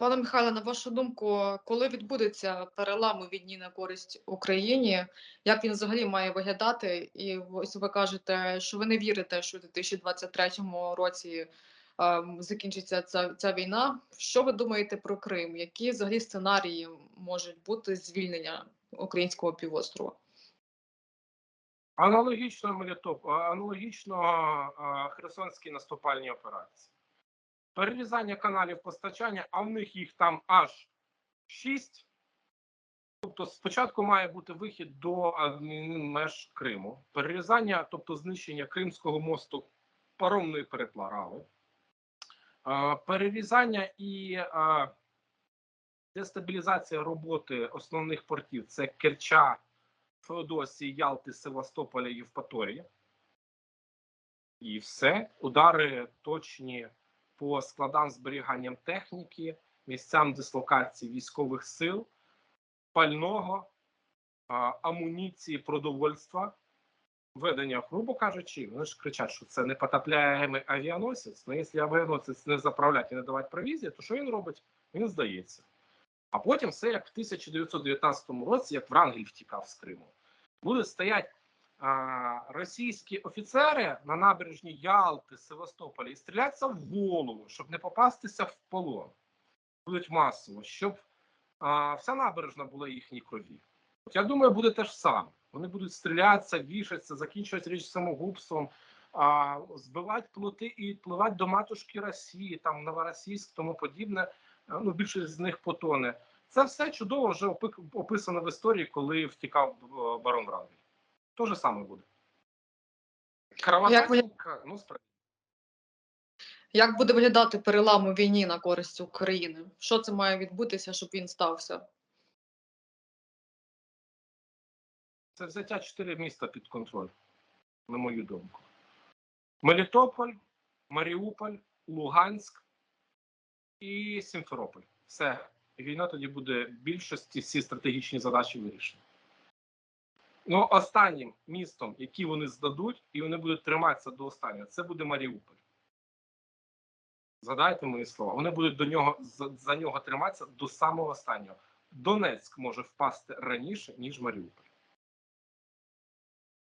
Пане Михайле, на вашу думку, коли відбудеться перелам у війні на користь Україні, як він взагалі має виглядати? І ось ви кажете, що ви не вірите, що у 2023 році ем, закінчиться ця, ця війна. Що ви думаєте про Крим? Які взагалі сценарії можуть бути звільнення українського півострова? Аналогічно Мелітоп, аналогічно Херсонській наступальній операції. Перерізання каналів постачання, а в них їх там аж 6. Тобто, спочатку має бути вихід до меж Криму, перерізання, тобто знищення Кримського мосту паромної перепларави, перерізання і дестабілізація роботи основних портів це Керча. Феодосії, Ялти, Севастополя, Євпаторії. І все. Удари точні по складам зберіганням техніки, місцям дислокації військових сил, пального, амуніції, продовольства, ведення, грубо кажучи, вони ж кричать, що це не потопляємий авіаносець. Ну, якщо авіаносець не заправляти і не давати провізії, то що він робить? Він здається. А потім все як в 1919 році, як Врангель втікав з Криму. Будуть стоять російські офіцери на набережні Ялти, Севастополя і стрілятися в голову, щоб не попастися в полон. Будуть масово, щоб а, вся набережна була їхній крові. От я думаю, буде те ж саме. Вони будуть стрілятися, вішатися, закінчувати річ самогубством, а, збивати плоти і відпливати до матушки Росії, там Новоросійськ, тому подібне. Ну, більшість з них потоне. Це все чудово вже опи- описано в історії, коли втікав е, барон Врангель. То же саме буде. Кровоточинка, ну справді. Як буде виглядати перелам у війні на користь України? Що це має відбутися, щоб він стався? Це взяття чотири міста під контроль, на мою думку. Мелітополь, Маріуполь, Луганськ і Сімферополь. Все. Війна тоді буде більшості всі стратегічні задачі вирішені. Ну, останнім містом, які вони здадуть, і вони будуть триматися до останнього, це буде Маріуполь. Задайте мої слова. Вони будуть до нього за, за нього триматися до самого останнього. Донецьк може впасти раніше, ніж Маріуполь.